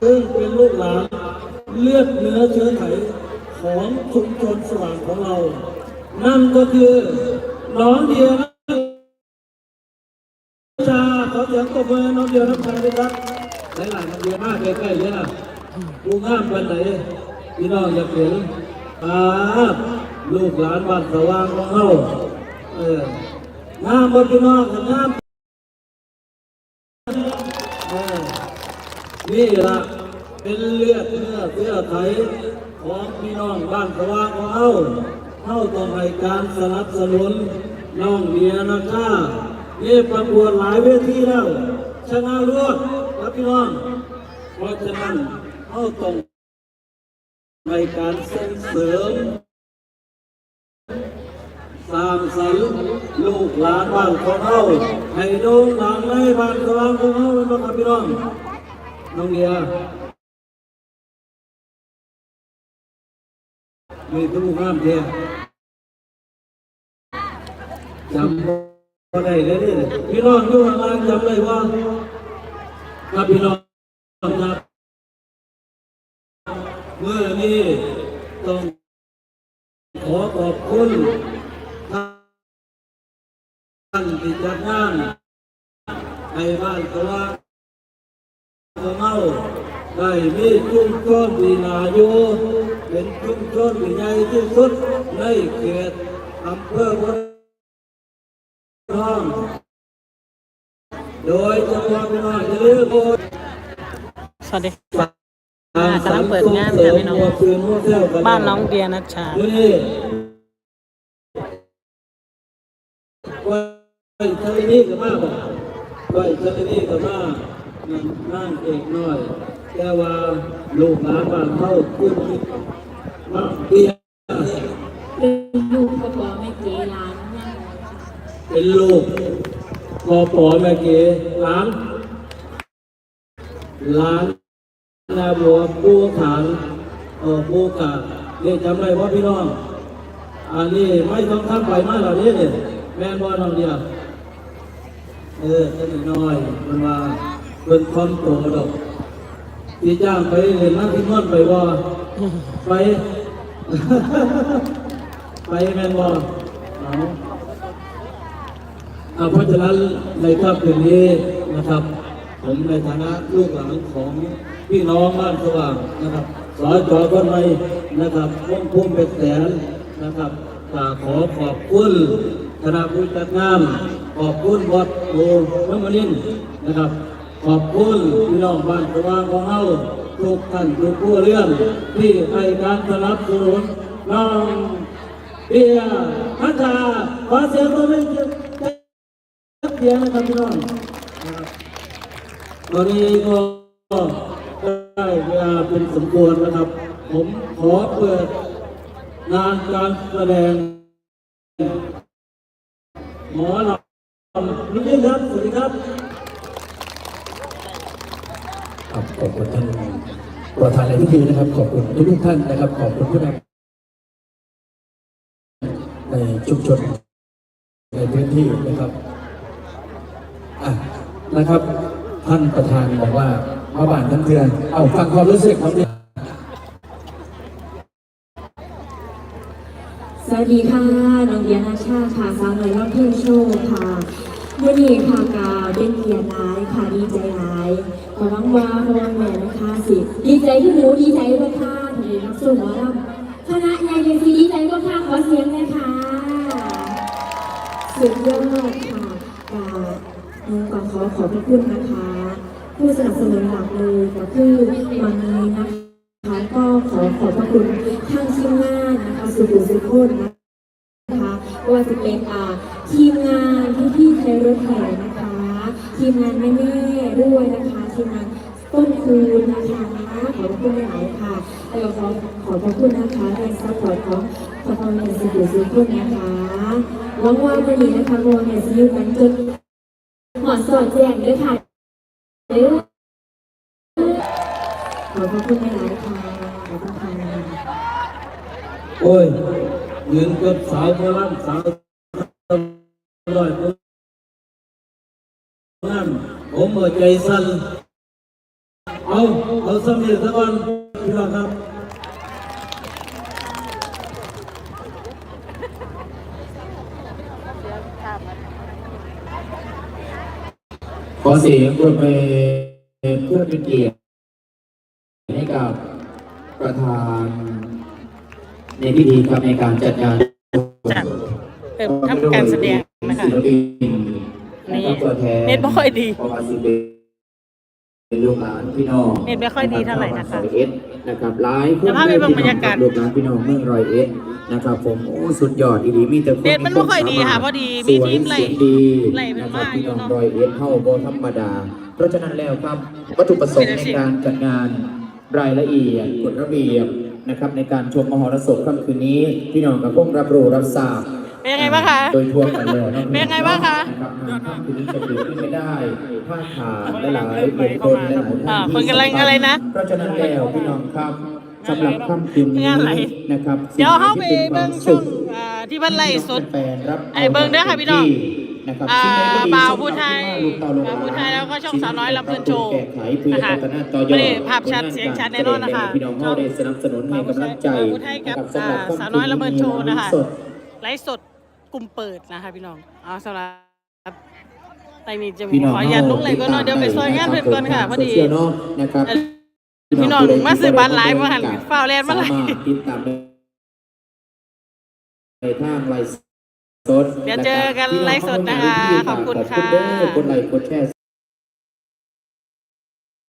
ซึ่งเป็นลูกหลานเลือดเนื้อเชื้อไขของชุมชนสว่างของเรา นั่นก็คือน้องเดียนะชาเขาเสียงตบมือน้องเดียน้ำชาด้วยครับหลายๆน้องเดียมากใกล้ๆเนี่ยดูงามกันไหนพี่น้องอยากเห็นครับลูกหลานบ้านสว่างของเราเอองามบนพี่น้องกันงามเออ นี่ละเป็นเลือดเนื้อเสื้อไทยของพี่น้องบ้านสว่างของเฮาเฮาต้อให้การสนับสนุนน้องเมียนะก้านี่ประกวดหลายเวทีแล้ว ชนะรวดครับพี่น้อง เพราะฉะนั้นเฮาต้องในการส่งเสริมสร้างสรรค์ลูกหลานบ้านของเฮาให้โด่งดังในบ้านสว่างของเฮาเป็นบ่ครับพี่น้อง น้องเดียมีทุกงามเดียจำบ่ได้เลยพี่น้องอยู่ข้างล่างจำได้ว่าครับพี่น้องครับเมื่อนี้ต้องขอขอบคุณท่านที่จัดงานในบ้านสว่างของ เราได้มีชุมชนดีนาอยู่เป็นชุมชนที่ใหญ่ที่สุดในเขตอำเภอวัดทองโดยเฉพาะพี่น้องจะเลือกโบสถ์สวัสดีค่ะกำลังเปิดงานค่ะพี่น้องบ้านน้องเดียนัชชาไว้ทะเลนี่ก็มาไว้ทะเลนี่ก็มา นั่งนั่งเอกน้อย แต่ว่าลูกหลานบ้านเขาคุณมาเปียเป็นลูกกระบอไม่เกล้านเนี่ยเป็นลูกพอปอแม่เก๋หลานหลานนาบัวปูฐานเออปูกาเรียจำได้ว่าพี่น้องอันนี้ไม่ต้องทำไปมากเหล่านี้เนี่ยแม่นบอลน้องเดียวเออเล็กน้อยมันว่า เป็นความโตดอกที่จ้างไปเรียนนั่งที่นวดไปบ่ไป ไปแมนบ่เอาเอาเพราะฉะนั้นในค่ำคืนนี้นะครับ ผมในฐานะลูกหลานของพี่น้องบ้านสว่างนะครับสอจอคนใหม่นะครับพุ่มพุ่มเป็นแสนนะครับกาขอขอบคุณคณะผู้จัดงานขอบคุณวัดโพน้ำมันนินนะครับ ขอบคุณพี่น้องบ้านสว่างของเฮาทุกท่านทุกผู้เรื่องที่ให้การสนับสนุนน้องเบียร์พัชชาขอเสียงปรบมือเสียงนะครับพี่น้องนะครับตอนนี้ก็ได้เวลาเป็นสมควรนะครับ ผมขอเปิดงานการแสดงหมอลำนี่ครับสวัสดีครับ คุณท่านประธานในพิธีนะครับ ขอบคุณทุกท่านนะครับ ขอบคุณผู้นำในชุมชนในพื้นที่นะครับอะนะครับ ท่านประธานบอกว่ามาบ้านทั้งเดือนเอาฟังความรู้สึกครับเนี่ยสวัสดีค่ะน้องเดียนาชาค่ะสาวน่อยร้องเพลงโชว์ค่ะวันนี้ค่ะกาเป็นเกียรติร้ายค่ะดีใจร้าย ขอร้องว่าพลังแม่นะคะสิ ดีใจที่หนูดีใจด้วยค่ะที่นักสู้หมอลำคณะใหญ่เยสิดีใจด้วยค่ะขอเสียงเลยค่ะสุดยอดค่ะกาหนูก็ขอขอบพระคุณนะคะ ผู้สนับสนุนหลักเลยก็คือวันนี้นะคะก็ขอขอบพระคุณทางทีมงานนะคะสุขุมสุขคนนะคะว่าจะเป็นอ่าทีมงานที่พี่ไทยรถแห่นะคะ ทีมงานแม่ๆด้วยนะคะทีมงานต้นคูณนะคะขอบคุณหลายค่ะแล้วก็ขอขอบคุณนะคะแรงซัพพอร์ตของพอพอเมียสุขุมสุขคนนะคะหวังว่าวันนี้นะคะโมเนี่ยจะอยู่กันจนหอดสอดแจ้งด้วยค่ะเด้อขอบคุณหลายค่ะขอบคุณค่ะโอ้ยยืนกับสาวโบราณสาวลอย นั่นผมเอใจสั่นเอาเอาสำเร็จซะก่อนพี่น้องครับขอเสียงปรบมือเพื่อเป็นเกียรติให้กับประธานในพิธีครับในการจัดงานจัดเริ่มทำการแสดงนะคะศิลปิ นนี่และก็ตัวแทนเน็ตไม่ค่อยดีเพราะว่าศิลปินเป็นลูกหลานพี่น้องเน็ตไม่ค่อยดีเท่าไหร่นะคะร้อยเอ็ดนะครับหลายคนเดี๋ยวพาไปเบิ่งบรรยากาศ ลูกหลานพี่น้องเมืองร้อยเอ็ดนะครับผมโอ้สุดยอดดีๆมีแต่คเน็ตมันไม่ค่อยดีค่ะพอดีมีทีมไล่สวยเสียงดีไล่เป็นนะครับว่าพี่อยู่น้องเนาะร้อยเอ็ดเท่าโบธรรมดา เพราะฉะนั้นแล้วครับวัตถุประสงค์ในการจัดงานรายละเอียดกฎระเบียบนะครับในการชมมหรสพค่ำคืนนี้พี่น้องกับพวกรับรู้รับทราบ เป็นยังไงบ้างคะ โดยทั่วกันเลยนะเป็นยังไงบ้างคะนะครับงานค่ำคืนนี้จะเกิดขึ้นไม่ได้ถ้าขาดหลายๆบุคคลหลายๆท่าอ่านคนกำลังอะไรนะเพราะฉะนั้นแล้วพี่น้องครับสำหรับค่ำคืนนี้งานอะไร นะครับเดี๋ยวเข้าไปสิ่ที่เบิ่งป็นควมช่องอ่าที่เพิ่นไล่สด แฟนๆรับไอ้เบิ่งเด้อค่ะพี่น้องนะครับอ่าสิ่งใดก็ดีบ่าวสำหรับผู้ไทยลูกเต้าลูกหลนบ่าวผู้ไทยแล้วก็ช่องสาวน้อยลำเพลินโชว์แก้ไขเพื่อนะคะพัฒนาต่อยอไม่ดได้ภาพชัดเสียงชัดแน่นอนนะคะพี่น้องเราได้สนับสนุนให้กำลังใจบ่าวผู้ไทยกับสำหรับอ่าสาวน้อยลำเพลินโชว์นะคะสดไลฟ์สด กลุ่มเปิดนะคะพี่น้องเอาสำหรับไต่นี้จะพี่น้องขออนุญาตลงเลยก็เนาะเดี๋ยวไปซอยงานเพิ่นก่อนค่ะพอดีโซเชียลเนาะนะครับพี่น้องมาซื้อบัตรหลายมาหันฟ้าวแลนด์มาหลายสรถติดตามได้ในทางไลฟ์สดเดี๋ยวเจอกันไลฟ์สดนะคะขอบคุณค่ะขอบคุณเด้อกดไลค์กดแชร์